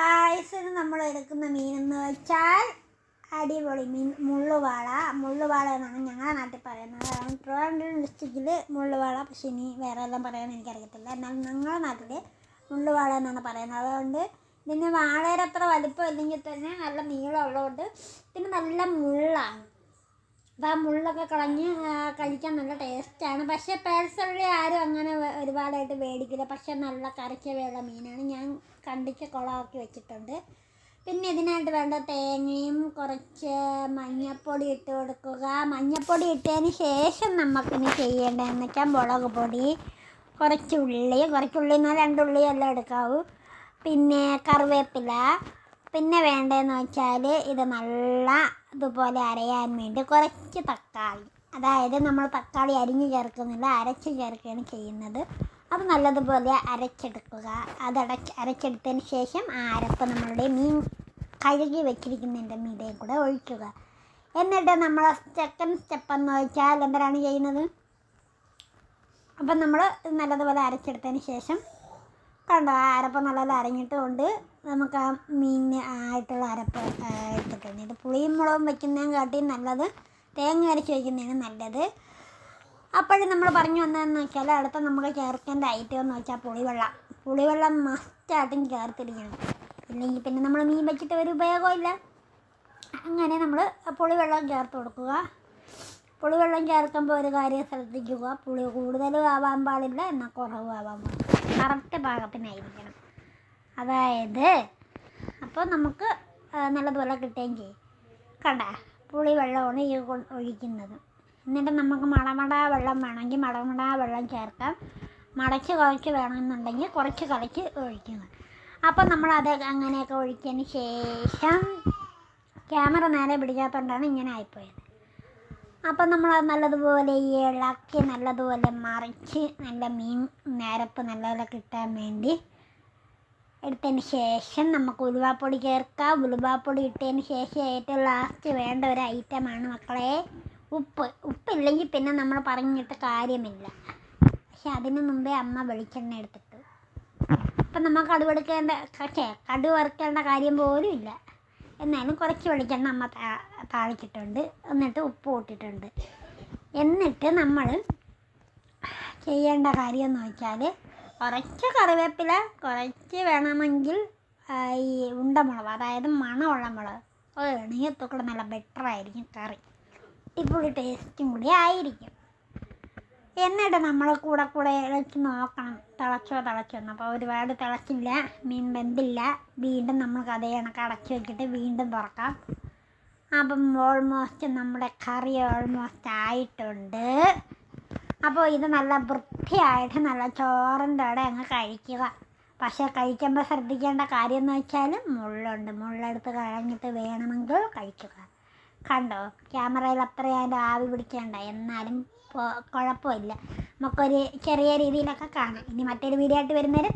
ഗായ്സിന് നമ്മൾ എടുക്കുന്ന മീൻ എന്ന് വെച്ചാൽ അടിപൊളി മീൻ മുള്ളുവാള. മുള്ളുവാള എന്നാണ് ഞങ്ങളുടെ നാട്ടിൽ പറയുന്നത്. കാരണം ട്രിവാൻഡ്രം ഡിസ്ട്രിക്റ്റിൽ മുള്ളുവാള പക്ഷെ ഇനി വേറെ എല്ലാം പറയാൻ എനിക്കറിയത്തില്ല. എന്നാൽ ഞങ്ങളുടെ നാട്ടിൽ മുള്ളുവാള എന്നാണ് പറയുന്നത്. അതുകൊണ്ട് ഇതിന് വാളയുടെ അത്ര വലിപ്പം ഇല്ലെങ്കിൽ തന്നെ നല്ല നീളമുള്ളതുകൊണ്ട് ഇതിന് നല്ല മുള്ളാണ്. അപ്പോൾ ആ മുള്ളൊക്കെ കളഞ്ഞ് കഴിക്കാൻ നല്ല ടേസ്റ്റാണ് പക്ഷേ പേഴ്സണലി ആരും അങ്ങനെ വ- ഒരുപാടായിട്ട് മേടിക്കില്ല. പക്ഷെ നല്ല കരച്ചവയുള്ള മീനാണ്. ഞാൻ കണ്ടിച്ച് കുളമാക്കി വെച്ചിട്ടുണ്ട്. പിന്നെ ഇതിനായിട്ട് വേണ്ട തേങ്ങയും കുറച്ച് മഞ്ഞപ്പൊടി ഇട്ട് കൊടുക്കുക. മഞ്ഞപ്പൊടി ഇട്ടതിന് ശേഷം നമുക്കിനി ചെയ്യേണ്ടതെന്ന് വെച്ചാൽ മുളക് പൊടി കുറച്ച് ഉള്ളി. കുറച്ച് ഉള്ളി എന്നാൽ രണ്ട് ഉള്ളി എല്ലാം എടുക്കാവൂ. പിന്നെ കറിവേപ്പില. പിന്നെ വേണ്ടതെന്ന് വെച്ചാൽ ഇത് നല്ല ഇതുപോലെ അരയാൻ വേണ്ടി കുറച്ച് തക്കാളി. അതായത് നമ്മൾ തക്കാളി അരിഞ്ഞ് ചേർക്കുന്നില്ല അരച്ച് ചേർക്കുകയാണ് ചെയ്യുന്നത്. അത് നല്ലതുപോലെ അരച്ചെടുക്കുക. അതടച്ച് അരച്ചെടുത്തതിന് ശേഷം ആ അരപ്പ് നമ്മളുടെ മീൻ കഴുകി വെച്ചിരിക്കുന്നതിന്റെ മീതെ കൂടെ ഒഴിക്കുക. എന്നിട്ട് നമ്മൾ സെക്കൻഡ് സ്റ്റെപ്പ് എന്ന് വെച്ചാൽ എന്താണ് ചെയ്യുന്നത്? അപ്പം നമ്മൾ നല്ലതുപോലെ അരച്ചെടുത്തതിന് ശേഷം കണ്ടോ ആ അരപ്പ് നല്ലപോലെ അരഞ്ഞിട്ടുകൊണ്ട് നമുക്ക് ആ മീനിന് ആയിട്ടുള്ള അരപ്പ് എടുത്തിട്ടുണ്ട്. ഇത് പുളിയും മുളകും വയ്ക്കുന്നതിനും കാട്ടി നല്ലത് തേങ്ങ അരച്ച് വയ്ക്കുന്നതാണ് നല്ലത്. അപ്പോഴും നമ്മൾ പറഞ്ഞു വന്നതെന്ന് വെച്ചാൽ അടുത്ത നമ്മൾ ചേർക്കേണ്ട ഐറ്റം എന്ന് വെച്ചാൽ പുളിവെള്ളം. പുളിവെള്ളം മസ്റ്റായിട്ടും ചേർത്തിരിക്കണം. ഇല്ലെങ്കിൽ പിന്നെ നമ്മൾ മീൻ വെച്ചിട്ട് ഒരു ഉപയോഗമില്ല അങ്ങനെ നമ്മൾ പുളിവെള്ളം ചേർത്ത് കൊടുക്കുക. പുളിവെള്ളം ചേർക്കുമ്പോൾ ഒരു കാര്യം ശ്രദ്ധിക്കുക. പുളി കൂടുതലും ആവാൻ പാടില്ല എന്നാൽ കുറവും ആവാൻ പാടില്ല. കറക്റ്റ് പാകത്തിനായിരിക്കണം. അതായത് അപ്പോൾ നമുക്ക് നല്ലതുപോലെ കിട്ടുകയും ചെയ്യും. കണ്ട? പുളിവെള്ളമാണ് ഈ ഒഴിക്കുന്നത്. എന്നിട്ട് നമുക്ക് മടമട വെള്ളം വേണമെങ്കിൽ മടമട വെള്ളം ചേർക്കാം. മടച്ച് കുറച്ച് വേണമെന്നുണ്ടെങ്കിൽ കുറച്ച് കളിച്ച് ഒഴിക്കുക. അപ്പോൾ നമ്മളത് അങ്ങനെയൊക്കെ ഒഴിച്ചതിന് ശേഷം ക്യാമറ നേരെ പിടിക്കാത്തതുകൊണ്ടാണ് ഇങ്ങനെ ആയിപ്പോയത്. അപ്പം നമ്മൾ നല്ലതുപോലെ ഇളക്കി നല്ലതുപോലെ മറിച്ച് നല്ല മീൻ നേരപ്പ് നല്ലപോലെ കിട്ടാൻ വേണ്ടി എടുത്തതിന് ശേഷം നമുക്ക് ഉലുവാപ്പൊടി ചേർക്കാം. ഉലുവാപ്പൊടി ഇട്ടതിന് ശേഷം ഏറ്റവും ലാസ്റ്റ് വേണ്ട ഒരു ഐറ്റമാണ് മക്കളെ. ഉപ്പ് ഉപ്പില്ലെങ്കിൽ പിന്നെ നമ്മൾ പറഞ്ഞിട്ട് കാര്യമില്ല. പക്ഷെ അതിന് മുമ്പേ അമ്മ വെളിച്ചെണ്ണ എടുത്തിട്ട്. അപ്പം നമ്മൾ കടുവ് എടുക്കേണ്ട പക്ഷേ കടുവ് വറുക്കേണ്ട കാര്യം പോലും ഇല്ല. എന്നാലും കുറച്ച് വെളിച്ചെണ്ണ അമ്മ താളിച്ചിട്ടുണ്ട്. എന്നിട്ട് ഉപ്പ് കൂട്ടിയിട്ടുണ്ട്. എന്നിട്ട് നമ്മൾ ചെയ്യേണ്ട കാര്യം എന്ന് വെച്ചാൽ കുറച്ച് കറിവേപ്പില കുറച്ച് വേണമെങ്കിൽ ഈ ഉണ്ടമുളക് അതായത് മണമുള്ള മുളക് അത് വേണമെങ്കിൽ എത്തുകൂടെ നല്ല ബെറ്ററായിരിക്കും കറി. അടിപൊളി ടേസ്റ്റും കൂടി ആയിരിക്കും. എന്നിട്ട് നമ്മൾ കൂടെ കൂടെ ഇളച്ച് നോക്കണം. തിളച്ചോ തിളച്ചോ എന്ന്. അപ്പോൾ ഒരുപാട് തിളച്ചില്ല മീൻ വെന്തില്ല. വീണ്ടും നമുക്ക് അതേ കണക്ക് അടച്ചു വെച്ചിട്ട് വീണ്ടും തുറക്കാം. അപ്പം ഓൾമോസ്റ്റ് നമ്മുടെ കറി ഓൾമോസ്റ്റ് ആയിട്ടുണ്ട്. അപ്പോൾ ഇത് നല്ല വൃത്തിയായിട്ട് നല്ല ചോറിന്റെ അവിടെ അങ്ങ് കഴിക്കുക. പക്ഷേ കഴിക്കുമ്പോൾ ശ്രദ്ധിക്കേണ്ട കാര്യം എന്ന് വെച്ചാൽ മുള്ളുണ്ട്. മുള്ളെടുത്ത് കളഞ്ഞിട്ട് വേണമെങ്കിൽ കഴിക്കുക. കണ്ടോ? ക്യാമറയിൽ അത്രയും ആവി പിടിക്കേണ്ട. എന്നാലും കുഴപ്പമില്ല. നമുക്കൊരു ചെറിയ രീതിയിലൊക്കെ കാണാം. ഇനി മറ്റൊരു വീഡിയോ ആയിട്ട് വരുന്നവരെ